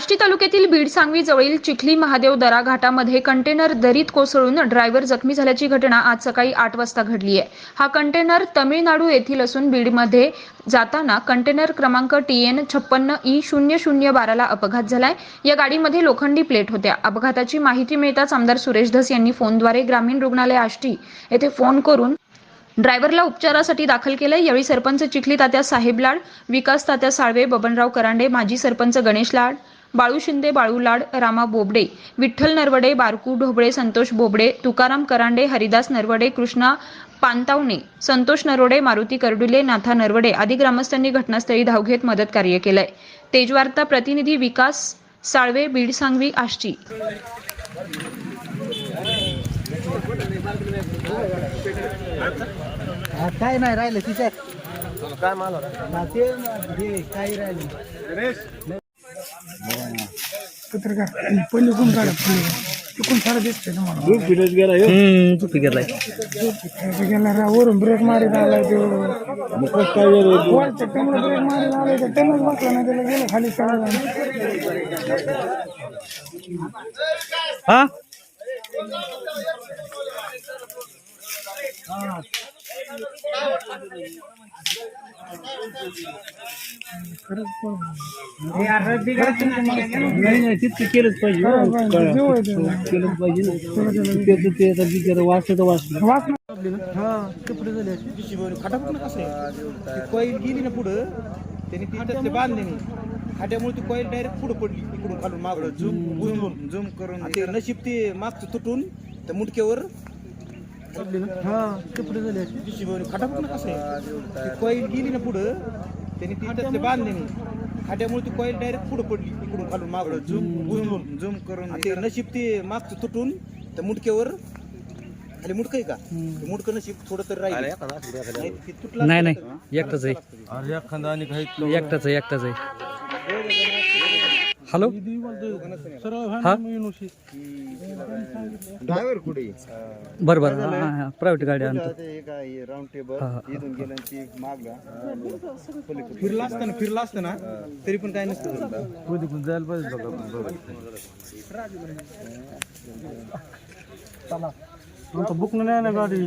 आष्टी तालुक्यातील बीड सांगवी जवळील चिखली महादेव दरा घाटामध्ये कंटेनर दरीत कोसळून ड्रायव्हर जखमी झाल्याची घटना आज सकाळी आठ वाजता घडली आहे. हा कंटेनर तमिळनाडू येथील असून बीडमध्ये जाताना कंटेनर क्रमांक टी एन छप्पन्न ई शून्य शून्य बाराला अपघात झालाय. या गाडीमध्ये लोखंडी प्लेट होत्या. अपघाताची माहिती मिळताच आमदार सुरेश धस यांनी फोनद्वारे ग्रामीण रुग्णालय आष्टी येथे फोन करून ड्रायव्हरला उपचारासाठी दाखल केलंय. यावेळी सरपंच चिखली तात्या साहेब लाड विकास तात्या साळवे बबनराव करांडे माजी सरपंच गणेश लाड बाळू शिंदे बाळू लाड रामा बोबडे विठ्ठल नरवडे बारकू ढोबळे संतोष बोबडे तुकाराम करांडे हरिदास नरवडे कृष्णा पानतावणे संतोष नरोडे मारुती कर्डुले नाथा नरवडे आदी ग्रामस्थांनी घटनास्थळी धाव घेत मदत कार्य केलंय. तेजवार्ता प्रतिनिधी विकास साळवे बीड सांगवी आष्टी. काय नाही राहिलं तिच्यात काय माल काही राहिलं पत्रकार पहिले कोण काढा तिकून सारा दिसतंय ना मला दूध फिरत गेला ह्यो. त्याचं गेला रा वरून ब्रेक मारीत आलाय तो मग काय झालं वरच्या टनला ब्रेक मारीत आलाय तर टनच बसला नाही त्याला गेलं खाली चढायला हा खरंच नाही नाही तितकं केलंच पाहिजे केलंच पाहिजे ना त्याचं ते आता बिचारं वाचलं तर वाचलं हा कपडे झाले ना कसं आहे कॉईल गेली ना पुढं त्याने ती बांधले नाही खाट्यामुळे ती कॉईल डायरेक्ट पुढे पडली इकडून खालून मागं झूम झूम झूम करून ते नशीब ते मागचं तुटून त्या मुटक्यावर हा कपडे झाले. खटापट ना कसं आहे? ती कॉईल गेली ना पुढं त्याने ती त्यातले बांधले नाही. खाट्यामुळे ती कॉईल डायरेक्ट पुढे पडली इकडून खालून मागं. Zoom zoom zoom. करून ते नशीब ते मागचं तुटून त्या मुटक्यावर खाली मुटकं आहे का? ते मुटकं नशीब थोडं तरी राहिलं. नाही, नाही एकटाच आहे. अरे एखादा आणि काही एकटाच आहे एकटाच आहे. हॅलो? हा ड्रायव्हर कुठे? बरं बरं. हा, हा, प्रायव्हेट गाडी आणतो. Round table. इथून मागला फिरला असतं ना फिरला असतं ना तरी पण काय नसतं जायला पाहिजे बघा बुक नाही ना गाडी?